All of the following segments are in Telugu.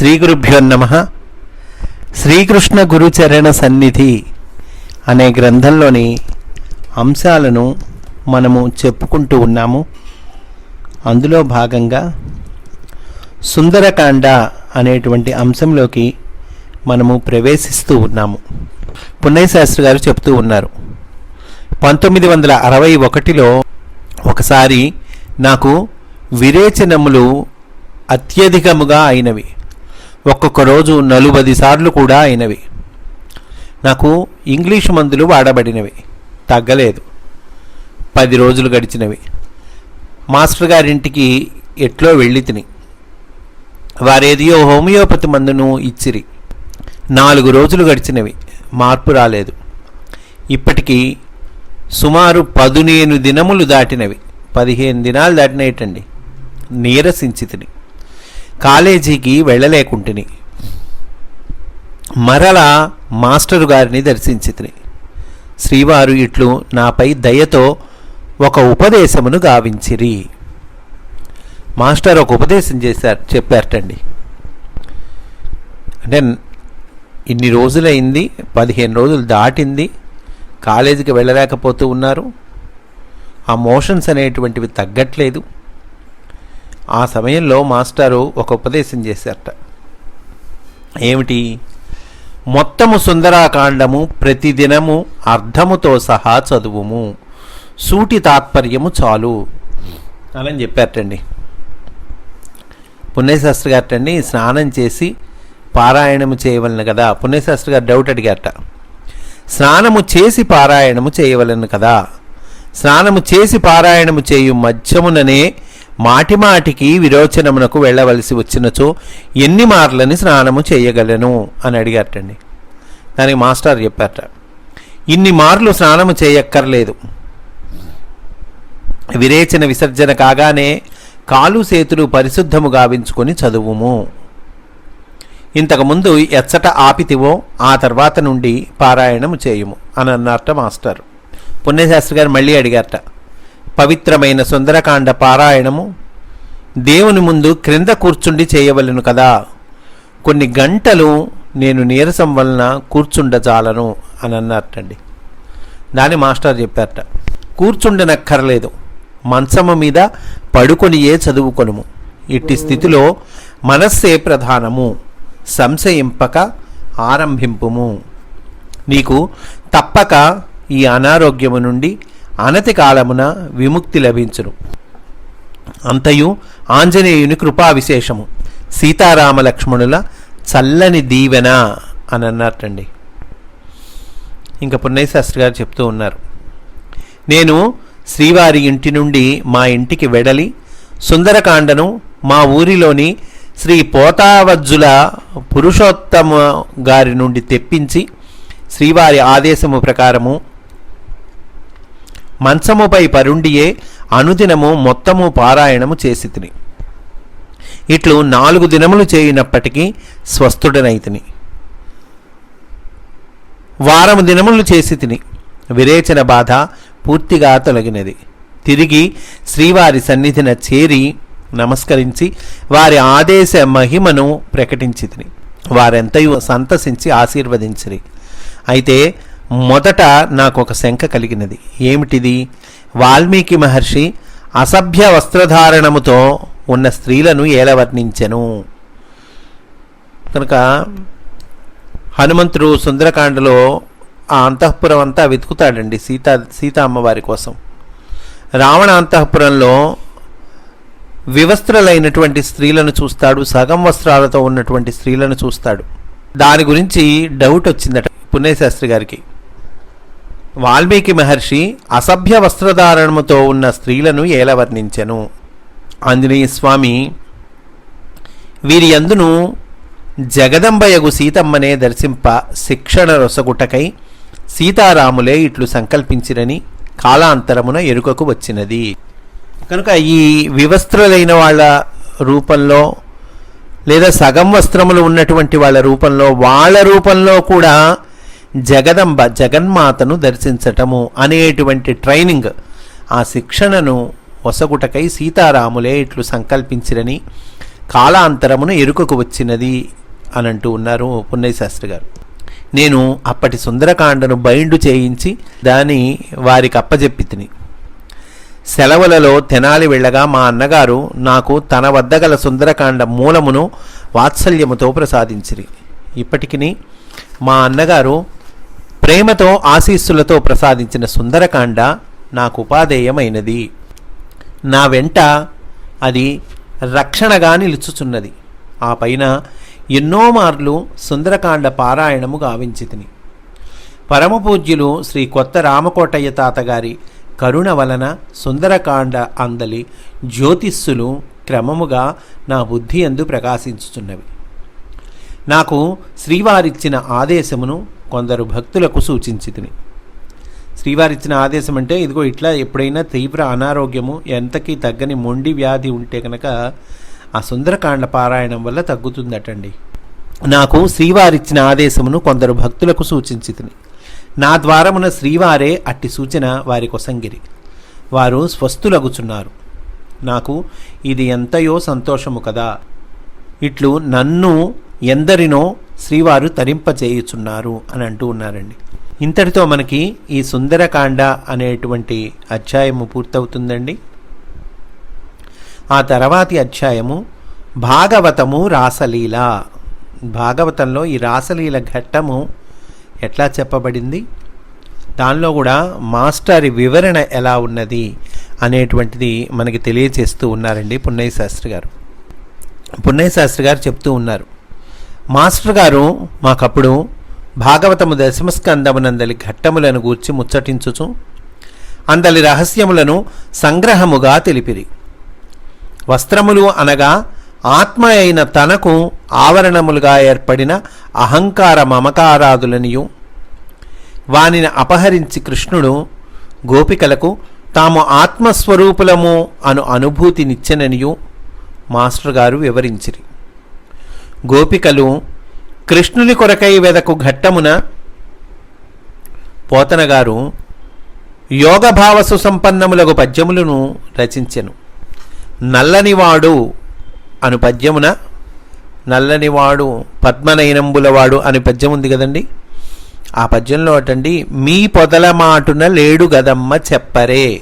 శ్రీ గురుభ్యో నమ. శ్రీకృష్ణ గురుచరణ సన్నిధి అనే గ్రంథంలోని అంశాలను మనము చెప్పుకుంటూ ఉన్నాము. అందులో భాగంగా సుందరకాండ అనేటువంటి అంశంలోకి మనము ప్రవేశిస్తూ ఉన్నాము. పుణ్యశాస్త్రి గారు చెప్తూ ఉన్నారు. పంతొమ్మిది వందల అరవై ఒకటిలో ఒకసారి నాకు విరేచనములు అత్యధికముగా అయినవి. ఒక్కొక్క రోజు నలుబది సార్లు కూడా అయినవి. నాకు ఇంగ్లీష్ మందులు వాడబడినవి. తగ్గలేదు. పది రోజులు గడిచినవి. మాస్టర్ గారింటికి ఎట్లో వెళ్ళి తిని. వారేదియో హోమియోపతి మందును ఇచ్చిరి. నాలుగు రోజులు గడిచినవి. మార్పు రాలేదు. ఇప్పటికీ సుమారు పదునేను దినములు దాటినవి. పదిహేను దినాలు దాటినయటండి. నీరసించి తిని కాలేజీకి వెళ్ళలేకుంటుని. మరలా మాస్టరు గారిని దర్శించితిని. శ్రీవారు ఇట్లు నాపై దయతో ఒక ఉపదేశమును గావించిరి. మాస్టర్ ఒక ఉపదేశం చేశారు చెప్పారటండి. అంటే ఇన్ని రోజులైంది పదిహేను రోజులు దాటింది కాలేజీకి వెళ్ళలేకపోతూ ఉన్నారు. ఆ మోషన్స్ అనేటువంటివి తగ్గట్లేదు. ఆ సమయంలో మాస్టారు ఒక ఉపదేశం చేశారట. ఏమిటి? మొత్తము సుందరాకాండము ప్రతిదినము అర్థముతో సహా చదువుము. సూటి తాత్పర్యము చాలు. అని చెప్పారటండి. పుణ్యశాస్త్రి గారటండి స్నానం చేసి పారాయణము చేయవలను కదా? పుణ్యశాస్త్రి గారు డౌట్ అడిగారట. స్నానము చేసి పారాయణము చేయవలను కదా? స్నానము చేసి పారాయణము చేయు మధ్యముననే మాటిమాటికి విరోచనమునకు వెళ్ళవలసి వచ్చినచో ఎన్ని మార్లని స్నానము చేయగలను? అని అడిగారటండి. దానికి మాస్టర్ చెప్పారట. ఇన్ని మార్లు స్నానము చేయక్కర్లేదు. విరేచన విసర్జన కాగానే కాలు చేతులు పరిశుద్ధము గావించుకొని చదువుము. ఇంతకుముందు ఎచ్చట ఆపితివో ఆ తర్వాత నుండి పారాయణము చేయుము అని అన్నారట మాస్టర్. పుణ్యశాస్త్రి గారు మళ్ళీ అడిగారట. పవిత్రమైన సుందరకాండ పారాయణము దేవుని ముందు క్రింద కూర్చుండి చేయవలను కదా. కొన్ని గంటలు నేను నీరసం వలన కూర్చుండజాలను అని అన్నారటండి. దాని మాస్టర్ చెప్పారట. కూర్చుండనక్కర్లేదు. మంచము మీద పడుకొనియే చదువుకొనుము. ఇట్టి స్థితిలో మనస్సే ప్రధానము. సంశయింపక ఆరంభింపుము. నీకు తప్పక ఈ అనారోగ్యము నుండి అనతి కాలమున విముక్తి లభించును. అంతయు ఆంజనేయుని కృపా విశేషము. సీతారామ లక్ష్మణుల చల్లని దీవెన అని అన్నట్టండి ఇంకా పున్నయశాస్త్రి గారు చెప్తూ ఉన్నారు. నేను శ్రీవారి ఇంటి నుండి మా ఇంటికి వెడలి సుందరకాండను మా ఊరిలోని శ్రీ పోతావజ్జుల పురుషోత్తమ గారి నుండి తెప్పించి శ్రీవారి ఆదేశము ప్రకారము మంచముపై పరుండియే అనుదినము మొత్తము పారాయణము చేసితిని. ఇట్లు నాలుగు దినములు చేయినప్పటికీ స్వస్థుడనైతిని. వారము దినములు చేసి తిని విరేచన బాధ పూర్తిగా తొలగినది. తిరిగి శ్రీవారి సన్నిధిన చేరి నమస్కరించి వారి ఆదేశ మహిమను ప్రకటించి తిని వారెంతయు సంతసించి ఆశీర్వదించిరి. అయితే మొదట నాకు ఒక శంక కలిగినది. ఏమిటిది? వాల్మీకి మహర్షి అసభ్య వస్త్రధారణముతో ఉన్న స్త్రీలను ఎలా వర్ణించెను కనుక హనుమంతుడు సుందరకాండలో ఆ అంతఃపురం అంతా వెతుకుతాడండి సీతా సీతా అమ్మవారి కోసం. రావణ అంతఃపురంలో వివస్త్రలైనటువంటి స్త్రీలను చూస్తాడు సగం వస్త్రాలతో ఉన్నటువంటి స్త్రీలను చూస్తాడు. దాని గురించి డౌట్ వచ్చిందట పుణ్యశాస్త్రి గారికి. వాల్మీకి మహర్షి అసభ్య వస్త్రధారణముతో ఉన్న స్త్రీలను ఏల వర్ణించెను ఆంజనేయ స్వామి వీరి అందును జగదంబయగు సీతమ్మనే దర్శింప శిక్షణ రొసగుటకై సీతారాములే ఇట్లు సంకల్పించిరని కాలాంతరమున ఎరుకకు వచ్చినది. కనుక ఈ వివస్త్రులైన వాళ్ళ రూపంలో లేదా సగం వస్త్రములు ఉన్నటువంటి వాళ్ళ రూపంలో వాళ్ళ రూపంలో కూడా జగదంబ జగన్మాతను దర్శించటము అనేటువంటి ట్రైనింగ్ ఆ శిక్షణను వసగుటకై సీతారాములే ఇట్లు సంకల్పించిరని కాలాంతరమున ఎరుకకు వచ్చినది అని అంటూ ఉన్నారు పున్నయశాస్త్రి గారు నేను అప్పటి సుందరకాండను బైండు చేయించి దాని వారికి అప్పజెప్పి తిని సెలవులలో తెనాలి వెళ్ళగా మా అన్నగారు నాకు తన వద్ద గల సుందరకాండ మూలమును వాత్సల్యముతో ప్రసాదించిరి. ఇప్పటికిని మా అన్నగారు ప్రేమతో ఆశీస్సులతో ప్రసాదించిన సుందరకాండ నాకు ఉపాధేయమైనది. నా వెంట అది రక్షణగా నిలుచుచున్నది. ఆ పైన ఎన్నో మార్లు సుందరకాండ పారాయణము గావించితిని. పరమపూజ్యులు శ్రీ కొత్త రామకోటయ్య తాతగారి కరుణ వలన సుందరకాండ అందలి జ్యోతిస్సులు క్రమముగా నా బుద్ధి అందు ప్రకాశించుచున్నవి. నాకు శ్రీవారిచ్చిన ఆదేశమును కొందరు భక్తులకు సూచించితిని. శ్రీవారిచ్చిన ఆదేశం అంటే ఇదిగో ఇట్లా ఎప్పుడైనా తీవ్ర అనారోగ్యము ఎంతకీ తగ్గని మొండి వ్యాధి ఉంటే కనుక ఆ సుందరకాండ పారాయణం వల్ల తగ్గుతుందటండి. నాకు శ్రీవారిచ్చిన ఆదేశమును కొందరు భక్తులకు సూచించితిని. నా ద్వారమున శ్రీవారే అట్టి సూచన వారి కొసంగిరి వారు స్వస్థులగుచున్నారు. నాకు ఇది ఎంతయో సంతోషము కదా. ఇట్లు నన్ను ఎందరినో శ్రీవారు తరింపజేయుచున్నారు అని అంటూ ఉన్నారండి. ఇంతటితో మనకి ఈ సుందరకాండ అనేటువంటి అధ్యాయము పూర్తవుతుందండి. ఆ తర్వాతి అధ్యాయము భాగవతము రాసలీల. భాగవతంలో ఈ రాసలీల ఘట్టము ఎట్లా చెప్పబడింది? దానిలో కూడా మాస్టర్ వివరణ ఎలా ఉన్నది అనేటువంటిది మనకి తెలియజేస్తూ ఉన్నారండి పున్నయ్య శాస్త్రి గారు. పున్నయ్య శాస్త్రి గారు చెప్తూ ఉన్నారు. మాస్టర్ గారు మాకప్పుడు భాగవతము దశమస్కందమునందలి ఘట్టములను గూర్చి ముచ్చటించుచు అందలి రహస్యములను సంగ్రహముగా తెలిపిరి. వస్త్రములు అనగా ఆత్మ అయిన తనకు ఆవరణములుగా ఏర్పడిన అహంకార మమకారాదులనియు వానిని అపహరించి కృష్ణుడు గోపికలకు తాము ఆత్మస్వరూపులము అను అనుభూతినిచ్చెననియు మాస్టర్ గారు వివరించిరి. గోపికలు కృష్ణుని కొరకై వెదకు ఘట్టమున పోతనగారు యోగభావ సుసంపన్నములకు పద్యములను రచించెను. నల్లనివాడు అను పద్యమున నల్లనివాడు పద్మనయనంబులవాడు అని పద్యం ఉంది కదండి. ఆ పద్యంలో అటండి మీ పొదల మాటున లేడు గదమ్మ చెప్పరే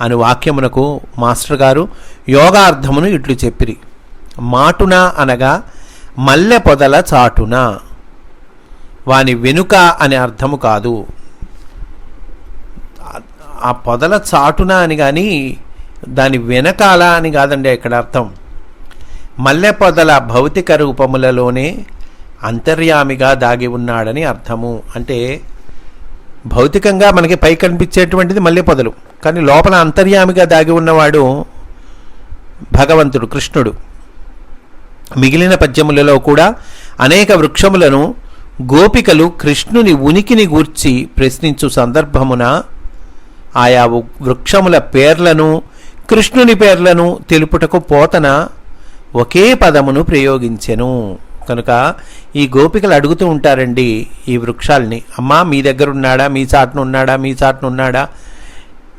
అను వాక్యమునకు మాస్టర్ గారు యోగార్థమును ఇట్లు చెప్పిరి. మాటున అనగా మల్లె పొదల చాటున. వాని వెనుక అనే అర్థము కాదు. ఆ పొదల చాటున అని కానీ దాని వెనకాల అని కాదండి ఇక్కడ అర్థం. మల్లె పొదల భౌతిక రూపములలోనే అంతర్యామిగా దాగి ఉన్నాడని అర్థము. అంటే భౌతికంగా మనకి పై కనిపించేటువంటిది మల్లె పొదలు. కానీ లోపల అంతర్యామిగా దాగి ఉన్నవాడు భగవంతుడు కృష్ణుడు. మిగిలిన పద్యములలో కూడా అనేక వృక్షములను గోపికలు కృష్ణుని ఉనికిని గూర్చి ప్రశ్నించు సందర్భమున ఆయా వృక్షముల పేర్లను కృష్ణుని పేర్లను తెలుపుటకు పోతన ఒకే పదమును ప్రయోగించెను. కనుక ఈ గోపికలు అడుగుతూ ఉంటారండి ఈ వృక్షాల్ని అమ్మా మీ దగ్గర ఉన్నాడా మీ చాటున ఉన్నాడా మీ చాటున ఉన్నాడా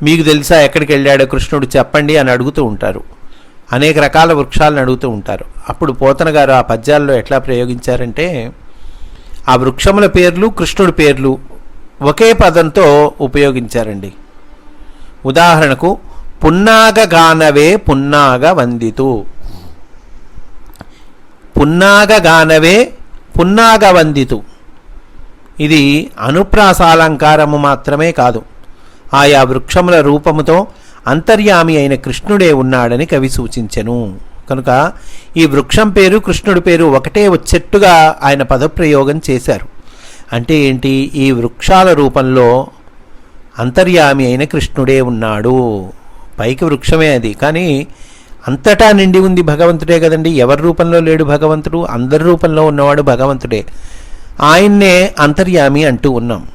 మీకు తెలుసా ఎక్కడికి వెళ్ళాడో కృష్ణుడు చెప్పండి అని అడుగుతూ ఉంటారు. అనేక రకాల వృక్షాలను అడుగుతూ ఉంటారు. అప్పుడు పోతన గారు ఆ పద్యాల్లో ఎట్లా ప్రయోగించారంటే ఆ వృక్షముల పేర్లు కృష్ణుడి పేర్లు ఒకే పదంతో ఉపయోగించారండి. ఉదాహరణకు పున్నాగ గానవే పున్నాగ వందితు పున్నాగ గానవే పున్నాగ వందితు ఇది అనుప్రాసాలంకారము మాత్రమే కాదు. ఆయా వృక్షముల రూపముతో అంతర్యామి అయిన కృష్ణుడే ఉన్నాడని కవి సూచించెను. కనుక ఈ వృక్షం పేరు కృష్ణుడి పేరు ఒకటే వచ్చేట్టుగా ఆయన పదప్రయోగం చేశారు. అంటే ఏంటి? ఈ వృక్షాల రూపంలో అంతర్యామి అయిన కృష్ణుడే ఉన్నాడు. పైకి వృక్షమే అది. కానీ అంతటా నిండి ఉంది భగవంతుడే కదండి. ఎవరి రూపంలో లేడు భగవంతుడు? అందరి రూపంలో ఉన్నవాడు భగవంతుడే. ఆయన్నే అంతర్యామి అంటూ ఉన్నాం.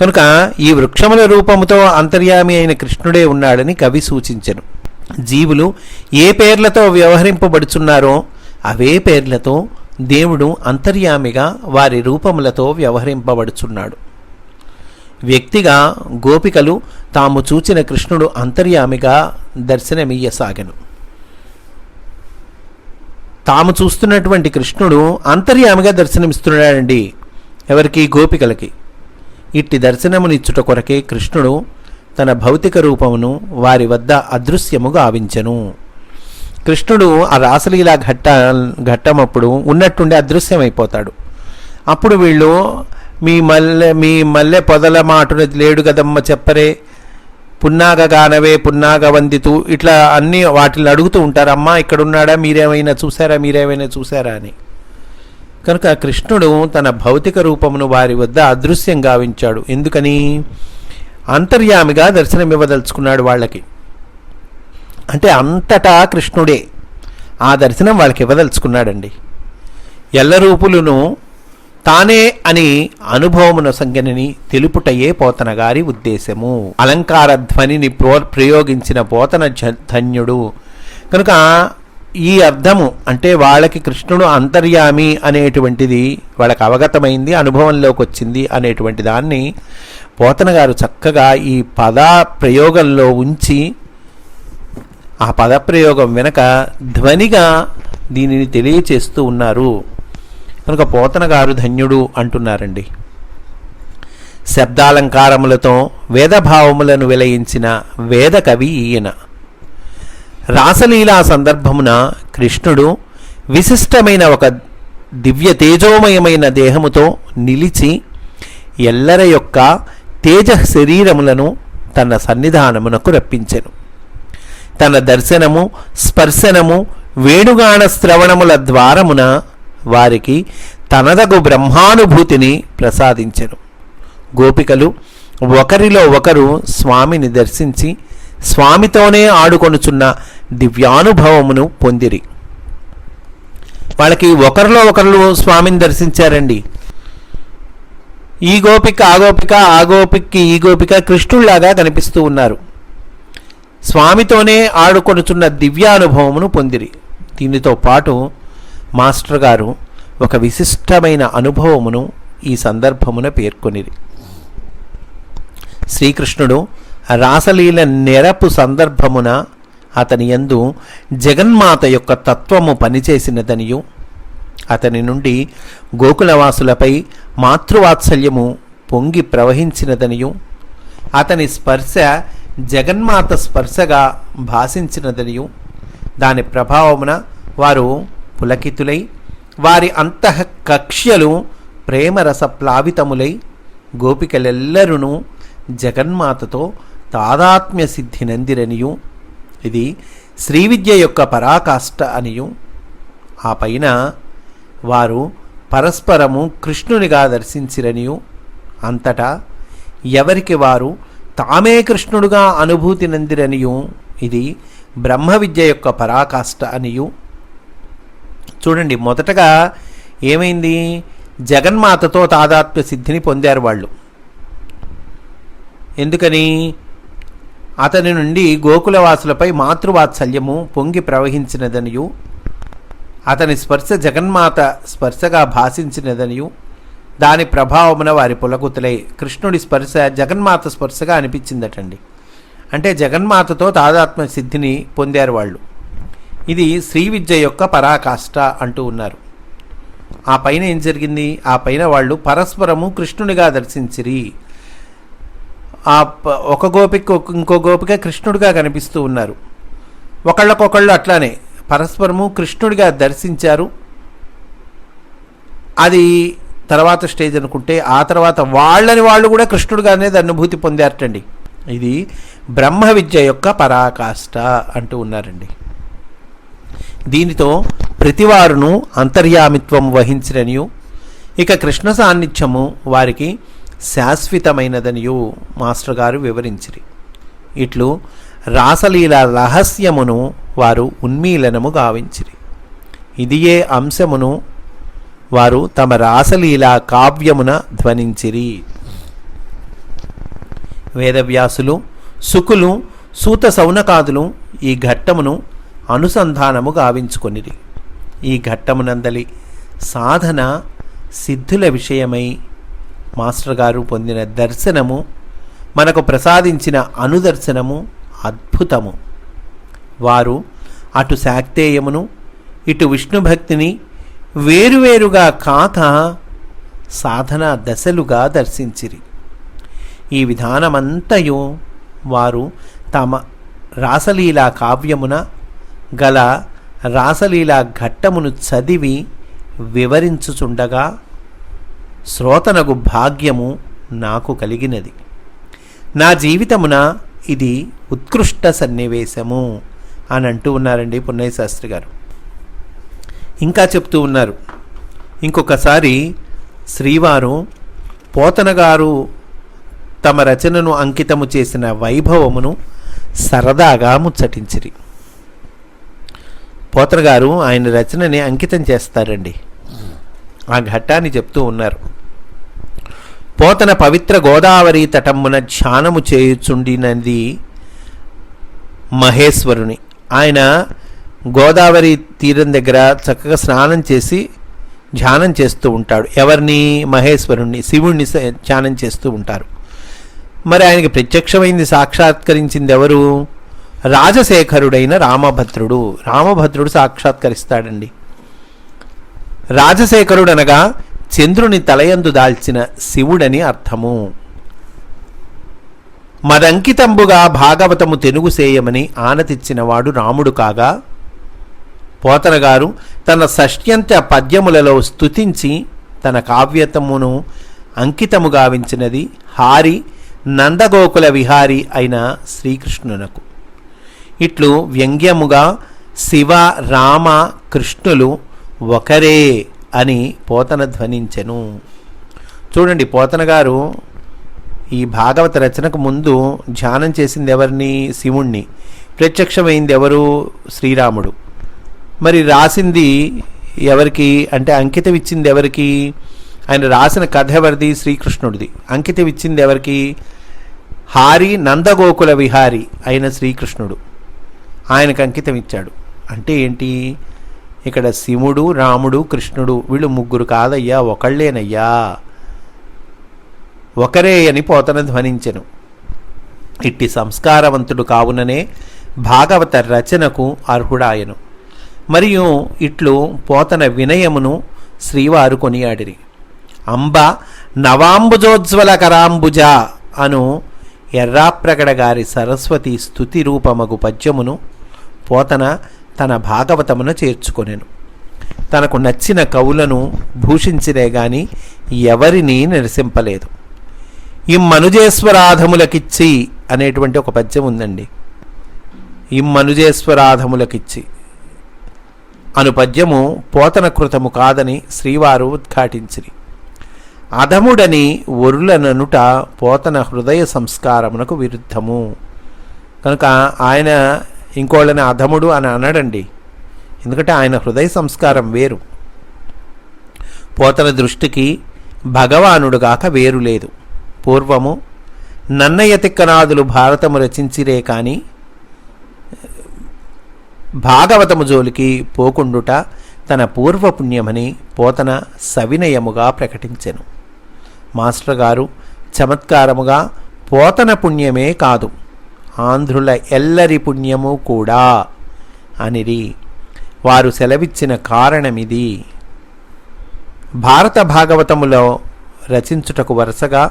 కనుక ఈ వృక్షముల రూపముతో అంతర్యామి అయిన కృష్ణుడే ఉన్నాడని కవి సూచించను. జీవులు ఏ పేర్లతో వ్యవహరింపబడుచున్నారో అవే పేర్లతో దేవుడు అంతర్యామిగా వారి రూపములతో వ్యవహరింపబడుచున్నాడు. వ్యక్తిగా గోపికలు తాము చూచిన కృష్ణుడు అంతర్యామిగా దర్శనమియ్యసాగను. తాము చూస్తున్నటువంటి కృష్ణుడు అంతర్యామిగా దర్శనమిస్తున్నాడండి ఎవరికి? గోపికలకి. ఇట్టి దర్శనమునిచ్చుట కొరకే కృష్ణుడు తన భౌతిక రూపమును వారి వద్ద అదృశ్యము గావించెను. కృష్ణుడు ఆ రాసలీలా ఘట్ట ఘట్టమప్పుడు ఉన్నట్టుండి అదృశ్యమైపోతాడు. అప్పుడు వీళ్ళు మీ మల్లె మీ మల్లె పొదల మాటున లేడు కదమ్మ చెప్పరే పున్నాగ గానవే పున్నాగ వందితూ ఇట్లా అన్ని వాటిని అడుగుతూ ఉంటారు అమ్మ ఇక్కడ ఉన్నాడా మీరేమైనా చూసారా మీరేమైనా చూసారా అని. కనుక కృష్ణుడు తన భౌతిక రూపమును వారి వద్ద అదృశ్యం గావించాడు. ఎందుకని? అంతర్యామిగా దర్శనమివ్వదలుచుకున్నాడు వాళ్ళకి. అంటే అంతటా కృష్ణుడే ఆ దర్శనం వాళ్ళకి ఇవ్వదలుచుకున్నాడండి. ఎల్ల రూపులను తానే అని అనుభవమున సంజ్ఞని తెలుపుటయే పోతనగారి ఉద్దేశము. అలంకార ధ్వనిని ప్రో ప్రయోగించిన పోతన ధన్యుడు. కనుక ఈ అర్థము అంటే వాళ్ళకి కృష్ణుడు అంతర్యామి అనేటువంటిది వాళ్ళకి అవగతమైంది అనుభవంలోకి వచ్చింది అనేటువంటి దాన్ని పోతన గారు చక్కగా ఈ పద ప్రయోగంలో ఉంచి ఆ పదప్రయోగం వెనక ధ్వనిగా దీనిని తెలియచేస్తూ ఉన్నారు. కనుక పోతన గారు ధన్యుడు అంటున్నారండి. శబ్దాలంకారములతో వేదభావములను వెలయించిన వేద కవి ఈయన. రాసలీలా సందర్భమున కృష్ణుడు విశిష్టమైన ఒక దివ్య తేజోమయమైన దేహముతో నిలిచి ఎల్లర యొక్క తేజ శరీరములను తన సన్నిధానమునకు రప్పించెను. తన దర్శనము స్పర్శనము వేణుగాన శ్రవణముల ద్వారమున వారికి తనదగు బ్రహ్మానుభూతిని ప్రసాదించెను. గోపికలు ఒకరిలో ఒకరు స్వామిని దర్శించి స్వామితోనే ఆడుకొనుచున్న దివ్యానుభవమును పొందిరి. వాళ్ళకి ఒకరిలో ఒకరు స్వామిని దర్శించారండి. ఈ గోపిక ఆ గోపిక ఆ గోపికకి ఈ గోపిక కృష్ణుల్లాగా కనిపిస్తూ ఉన్నారు. స్వామితోనే ఆడుకొనుచున్న దివ్యానుభవమును పొందిరి. దీనితో పాటు మాస్టర్ గారు ఒక విశిష్టమైన అనుభవమును ఈ సందర్భమున పేర్కొనిరి. శ్రీకృష్ణుడు రాసలీల నెరపు సందర్భమున అతని యందు జగన్మాత యొక్క తత్వము పనిచేసినదనియు. అతని నుండి గోకులవాసులపై మాతృవాత్సల్యము పొంగి ప్రవహించినదనియు. అతని స్పర్శ జగన్మాత స్పర్శగా భాషించినదనియు దాని ప్రభావమున వారు పులకితులై వారి అంతః కక్ష్యలు ప్రేమరస ప్లావితములై గోపికలెల్లరును జగన్మాతతో తాదాత్మ్య సిద్ధి నందిరనియు. ఇది శ్రీవిద్య యొక్క పరాకాష్ట అనియు. ఆ పైన వారు పరస్పరము కృష్ణునిగా దర్శించిరనియు. అంతటా ఎవరికి వారు తామే కృష్ణుడుగా అనుభూతి నందిరనియు. ఇది బ్రహ్మ విద్య యొక్క పరాకాష్ట అనియు. చూడండి మొదటగా ఏమైంది? జగన్మాతతో తాదాత్మ్య సిద్ధిని పొందారు వాళ్ళు. ఎందుకని? అతని నుండి గోకులవాసులపై మాతృవాత్సల్యము పొంగి ప్రవహించినదనియు అతని స్పర్శ జగన్మాత స్పర్శగా భాషించినదనియు దాని ప్రభావమున వారి పులకుతులై కృష్ణుడి స్పర్శ జగన్మాత స్పర్శగా అనిపించిందటండి. అంటే జగన్మాతతో తాదాత్మ్య సిద్ధిని పొందారు వాళ్ళు. ఇది శ్రీ విద్య యొక్క పరాకాష్ట అంటూ ఉన్నారు. ఆ పైన ఏం జరిగింది? ఆ పైన వాళ్ళు పరస్పరము కృష్ణునిగా దర్శించిరి ఆ ఒక గోపిక ఇంకో గోపిక కృష్ణుడిగా కనిపిస్తూ ఉన్నారు. ఒకళ్ళకొకళ్ళు అట్లానే పరస్పరము కృష్ణుడిగా దర్శించారు. అది తర్వాత స్టేజ్ అనుకుంటే ఆ తర్వాత వాళ్ళని వాళ్ళు కూడా కృష్ణుడిగానే అనుభూతి పొందారటండి. ఇది బ్రహ్మ విద్య యొక్క పరాకాష్ట అంటూ ఉన్నారండి. దీనితో ప్రతివారును అంతర్యామిత్వం వహించిననియు. ఇక కృష్ణ సాన్నిధ్యము వారికి శాశ్వతమైనదనియు మాస్టర్ గారు వివరించిరి. ఇట్లు రాసలీల రహస్యమును వారు ఉన్మీలనము గావించిరి. ఇదియే అంశమును వారు తమ రాసలీల కావ్యమున ధ్వనించిరి. వేదవ్యాసులు సుకులు సూత సౌనకాదులు ఈ ఘట్టమును అనుసంధానము గావించుకొనిరి. ఈ ఘట్టమునందలి సాధన సిద్ధుల విషయమై మాస్టర్ గారు పొందిన దర్శనము మనకు ప్రసాదించిన అనుదర్శనము అద్భుతము. వారు అటు శాక్తేయమును ఇటు విష్ణు భక్తిని వేరువేరుగా కాక సాధన దశలుగా దర్శించిరి. ఈ విధానమంతయు వారు తమ రాసలీలా కావ్యమున గల రాసలీలా ఘట్టమును చదివి వివరించుచుండగా శ్రోతనకు భాగ్యము నాకు కలిగినది. నా జీవితమున ఇది ఉత్కృష్ట సన్నివేశము అని అంటూ ఉన్నారండి పున్నయ్య శాస్త్రి గారు. ఇంకా చెప్తూ ఉన్నారు. ఇంకొకసారి శ్రీవారు పోతనగారు తమ రచనను అంకితము చేసిన వైభవమును సరదాగా ముచ్చటించిరి. పోతనగారు ఆయన రచనని అంకితం చేస్తారండి. ఆ ఘట్టాన్ని చెప్తూ ఉన్నారు. పోతన పవిత్ర గోదావరి తటమ్మున ధ్యానము చేయుచుండినది మహేశ్వరుని. ఆయన గోదావరి తీరం దగ్గర చక్కగా స్నానం చేసి ధ్యానం చేస్తూ ఉంటాడు. ఎవరిని? మహేశ్వరుణ్ణి. శివుణ్ణి ధ్యానం చేస్తూ ఉంటారు. మరి ఆయనకి ప్రత్యక్షమైంది సాక్షాత్కరించింది ఎవరు రాజశేఖరుడైన రామభద్రుడు. రామభద్రుడు సాక్షాత్కరిస్తాడండి. రాజశేఖరుడు అనగా చంద్రుని తలయందు దాల్చిన శివుడని అర్థము. మదంకితంబుగా భాగవతము తెనుగు సేయమని ఆనతిచ్చినవాడు రాముడు కాగా పోతనగారు తన షష్ట్యంత పద్యములలో స్తుతించి తన కావ్యతమును అంకితము గావించినది హారి నందగోకుల విహారి అయిన శ్రీకృష్ణునకు. ఇట్లు వ్యంగ్యముగా శివ రామ కృష్ణులు ఒకరే అని పోతన ధ్వనించెను. చూడండి పోతన గారు ఈ భాగవత రచనకు ముందు ధ్యానం చేసింది ఎవరిని శివుణ్ణి. ప్రత్యక్షమైంది ఎవరు శ్రీరాముడు. మరి రాసింది ఎవరికి? అంటే అంకితం ఇచ్చింది ఎవరికి ఆయన రాసిన కథ ఎవరిది? శ్రీకృష్ణుడిది. అంకితం ఇచ్చింది ఎవరికి హారి నందగోకుల విహారి అయిన శ్రీకృష్ణుడు. ఆయనకు అంకితం ఇచ్చాడు అంటే ఏంటి? ఇక్కడ శివుడు రాముడు కృష్ణుడు వీళ్ళు ముగ్గురు కాదయ్యా ఒకళ్ళేనయ్యా. ఒకరే అని పోతన ధ్వనించెను. ఇట్టి సంస్కారవంతుడు కావుననే భాగవత రచనకు అర్హుడాయను. మరియు ఇట్లు పోతన వినయమును శ్రీవారు కొనియాడిరి. అంబ నవాంబుజోజ్వల కరాంబుజ అను ఎర్రాప్రగడ గారి సరస్వతి స్థుతి రూపమగు పద్యమును పోతన తన భాగవతమున చేర్చుకొనెను. తనకు నచ్చిన కవులను భూషించినే గాని ఎవరినీ నిరసింపలేదు. ఇమ్మనుజేశ్వరాధములకిచ్చి అనేటువంటి ఒక పద్యం ఉందండి. ఇమ్మనుజేశ్వరాధములకిచ్చి అను పద్యము పోతన కృతము కాదని శ్రీవారు ఉద్ఘాటించిరి. అధముడని ఒరులననుట పోతన హృదయ సంస్కారమునకు విరుద్ధము. కనుక ఆయన ఇంకోళ్ళని అధముడు అని అనడండి. ఎందుకంటే ఆయన హృదయ సంస్కారం వేరు. పోతన దృష్టికి భగవానుడుగాక వేరు లేదు. పూర్వము నన్నయ్య తిక్కనాదులు భారతము రచించిరే కానీ భాగవతము జోలికి పోకుండుట తన పూర్వపుణ్యమని పోతన సవినయముగా ప్రకటించెను. మాస్టర్ గారు చమత్కారముగా పోతన పుణ్యమే కాదు. ఆంధ్రుల ఎల్లరి పుణ్యము కూడా అనిరి. వారు సెలవిచ్చిన కారణమిది. భారత భాగవతములో రచించుటకు వరుసగా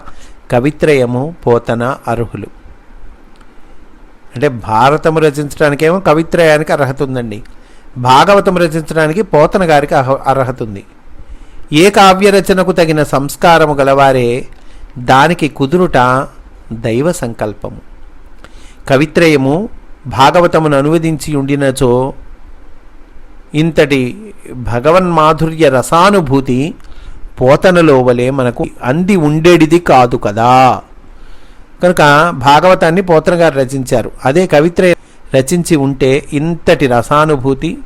కవిత్రయము పోతన అర్హులు. అంటే భారతము రచించడానికేమో కవిత్రయానికి అర్హత ఉందండి భాగవతం రచించడానికి పోతన గారికి అర్హత ఉంది ఏ కావ్యరచనకు తగిన సంస్కారము గలవారే దానికి కుదురుట దైవ సంకల్పము. కవిత్రయము భాగవతమును అనువదించి ఉండినచో ఇంతటి భగవన్మాధుర్య రసానుభూతి పోతనలో వలె మనకు అంది ఉండేటిది కాదు కదా. కనుక భాగవతాన్ని పోతన గారు రచించారు. అదే కవిత్రయ రచించి ఉంటే ఇంతటి రసానుభూతి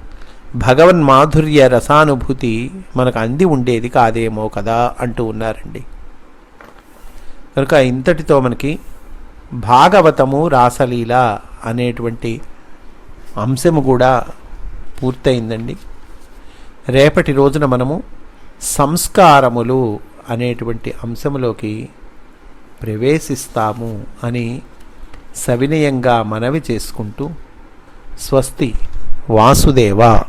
భగవన్ మాధుర్య రసానుభూతి మనకు అంది ఉండేది కాదేమో కదా అంటూ ఉన్నారండి. కనుక ఇంతటితో మనకి భాగవతము రాసలీల అనేటువంటి అంశము కూడా పూర్తయిందండి. రేపటి రోజున మనము సంస్కారములు అనేటువంటి అంశములోకి ప్రవేశిస్తాము అని సవినయంగా మనవి చేసుకుంటూ స్వస్తి వాసుదేవ.